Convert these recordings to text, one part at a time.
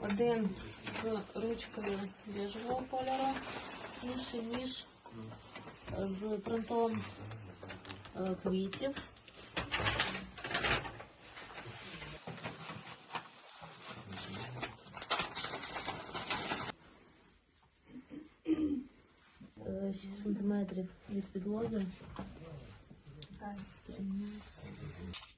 Один з ручкою біжого кольору, інший ніж е, з принтом е, квітів. Е, шість сантиметрів від підлоги. 13.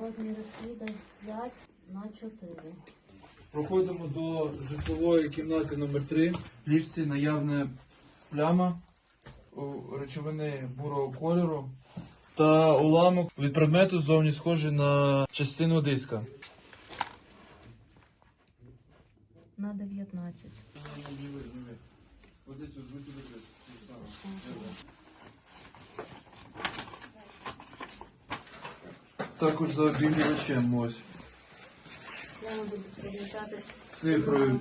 Розміри сліда 5 на 4. Проходимо до житлової кімнати номер 3 В ліжці наявна пляма речовини бурого кольору та уламок від предмету зовні схожий на частину диска. На 19. Також за обігрівачем ось Пляма буде переміщатись. цифрою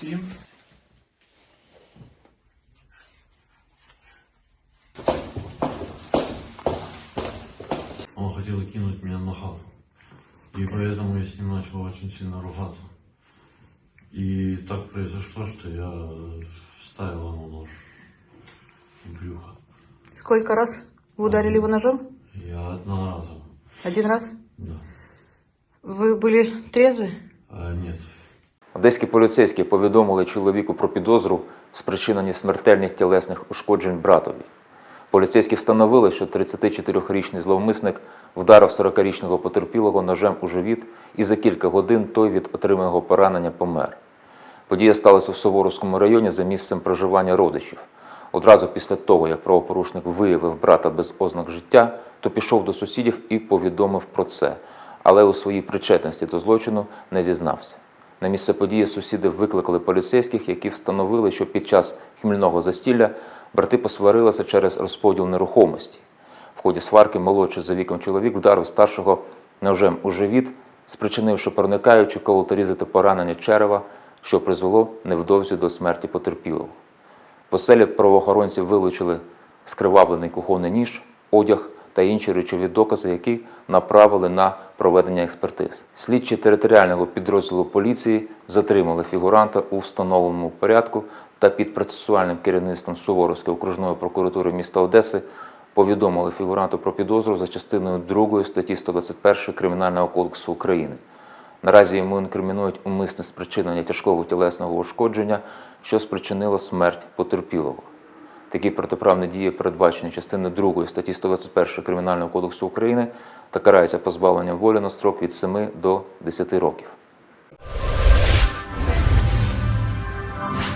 7. Он хотел кинуть меня на хату. И поэтому я с ним начал очень сильно ругаться. И так произошло, что я вставил ему нож в брюхо. Сколько раз вы ударили его ножом? Я одноразово. Один раз? Да. Вы были трезвы? А нет. Одеські поліцейські повідомили чоловіку про підозру в спричиненні смертельних тілесних ушкоджень братові. Поліцейські встановили, що 34-річний зловмисник вдарив 40-річного потерпілого ножем у живіт і за кілька годин той від отриманого поранення помер. Подія сталася у Суворовському районі за місцем проживання родичів. Одразу після того, як правопорушник виявив брата без ознак життя, то пішов до сусідів і повідомив про це, але у своїй причетності до злочину не зізнався. На місце події сусіди викликали поліцейських, які встановили, що під час хмільного застілля брати посварилися через розподіл нерухомості. В ході сварки молодший за віком чоловік вдарив старшого ножем у живіт, спричинивши проникаючи колоторізати поранення черева, що призвело невдовзі до смерті потерпілого. В оселі правоохоронці вилучили скривавлений кухонний ніж, одяг та інші речові докази, які направили на проведення експертиз. Слідчі територіального підрозділу поліції затримали фігуранта у встановленому порядку та під процесуальним керівництвом Суворовської окружної прокуратури міста Одеси повідомили фігуранту про підозру за частиною 2 статті 121 Кримінального кодексу України. Наразі йому інкримінують умисне спричинення тяжкого тілесного ушкодження, що спричинило смерть потерпілого. Такі протиправні дії передбачені частиною 2 статті 121 Кримінального кодексу України та караються позбавленням волі на строк від 7 до 10 років.